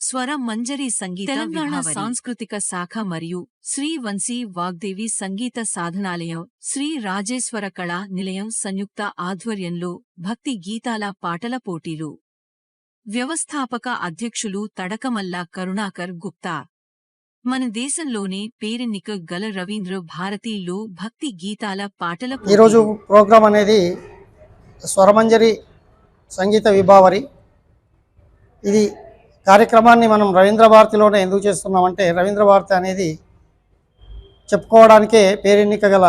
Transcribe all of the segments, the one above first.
స్వర మంజరి సంగీత తెలంగాణ సాంస్కృతిక శాఖ మరియు శ్రీ వంశీ వాగ్దేవి సంగీత సాధనాలయం శ్రీ రాజేశ్వర కళా నిలయం సంయుక్త ఆధ్వర్యంలో భక్తి గీతాల పాటల పోటీలు. వ్యవస్థాపక అధ్యక్షులు తడకమల్లా కరుణాకర్ గుప్తా. మన దేశంలోనే పేరెన్నిక గల రవీంద్ర భారతిలో భక్తి గీతాల పాటల పోటీలు. ఈరోజు ప్రోగ్రాం అనేది స్వరమంజరి సంగీత విభావరి ఇది కార్యక్రమాన్ని మనం రవీంద్ర భారతిలోనే ఎందుకు చేస్తున్నామంటే రవీంద్ర భారతి అనేది చెప్పుకోవడానికే పేరెన్నిక గల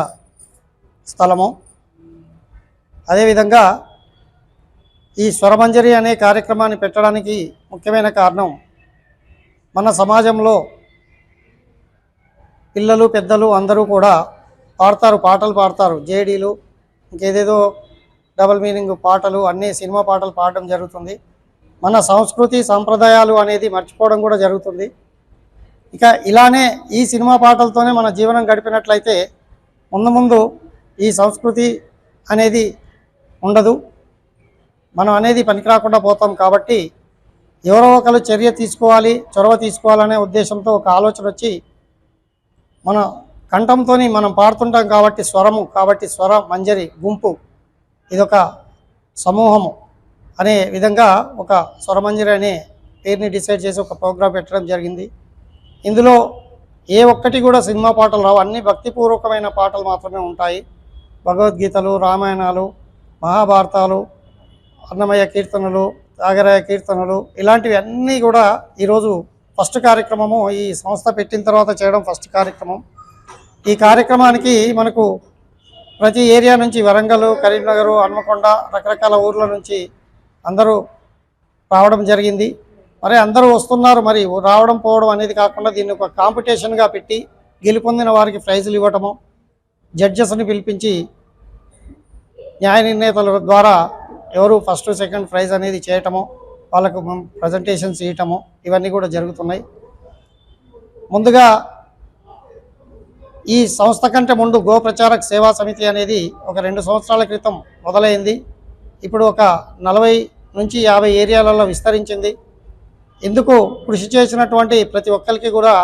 స్థలము అదేవిధంగా ఈ స్వరమంజరి అనే కార్యక్రమాన్ని పెట్టడానికి ముఖ్యమైన కారణం మన సమాజంలో పిల్లలు పెద్దలు అందరూ కూడా పాడతారు పాటలు పాడతారు. జేడీలు ఇంకేదేదో డబల్ మీనింగ్ పాటలు అన్ని సినిమా పాటలు పాడడం జరుగుతుంది. మన సంస్కృతి సంప్రదాయాలు అనేది మర్చిపోవడం కూడా జరుగుతుంది. ఇక ఇలానే ఈ సినిమా పాటలతోనే మన జీవనం గడిపినట్లయితే ముందు ముందు ఈ సంస్కృతి అనేది ఉండదు. మనం అనేది పనికిరాకుండా పోతాం కాబట్టి ఎవరో ఒకరు చర్య తీసుకోవాలి చొరవ తీసుకోవాలనే ఉద్దేశంతో ఒక ఆలోచన వచ్చి మన కంఠంతో మనం పాడుతుంటాం కాబట్టి స్వరము కాబట్టి స్వర మంజరి గుంపు ఇదొక సమూహము అనే విధంగా ఒక స్వరమంజరి అనే పేరుని డిసైడ్ చేసి ఒక ప్రోగ్రాం పెట్టడం జరిగింది. ఇందులో ఏ ఒక్కటి కూడా సినిమా పాటలు రావు. అన్ని భక్తిపూర్వకమైన పాటలు మాత్రమే ఉంటాయి. భగవద్గీతలు రామాయణాలు మహాభారతాలు అన్నమయ్య కీర్తనలు త్యాగరాయ కీర్తనలు ఇలాంటివి అన్నీ కూడా ఈరోజు ఫస్ట్ కార్యక్రమము ఈ సంస్థ పెట్టిన తర్వాత చేయడం ఫస్ట్ కార్యక్రమం. ఈ కార్యక్రమానికి మనకు ప్రతి ఏరియా నుంచి వరంగల్ కరీంనగర్ హన్మకొండ రకరకాల ఊర్ల నుంచి అందరూ రావడం జరిగింది. మరి అందరూ వస్తున్నారు మరి రావడం పోవడం అనేది కాకుండా దీన్ని ఒక కాంపిటీషన్గా పెట్టి గెలుపొందిన వారికి ప్రైజులు ఇవ్వటము జడ్జెస్ని పిలిపించి న్యాయ నిర్ణేతల ద్వారా ఎవరు ఫస్ట్ సెకండ్ ప్రైజ్ అనేది చేయటము వాళ్ళకు ప్రజెంటేషన్స్ ఇవ్వటము ఇవన్నీ కూడా జరుగుతున్నాయి. ముందుగా ఈ సంస్థ కంటే ముందు గోప్రచారక సేవా సమితి అనేది ఒక రెండు సంవత్సరాల క్రితం మొదలైంది. ఇప్పుడు ఒక నలభై నుంచి యాభై ఏరియాలలో విస్తరించింది. ఇందుకు కృషి చేసినటువంటి ప్రతి ఒక్కరికి కూడా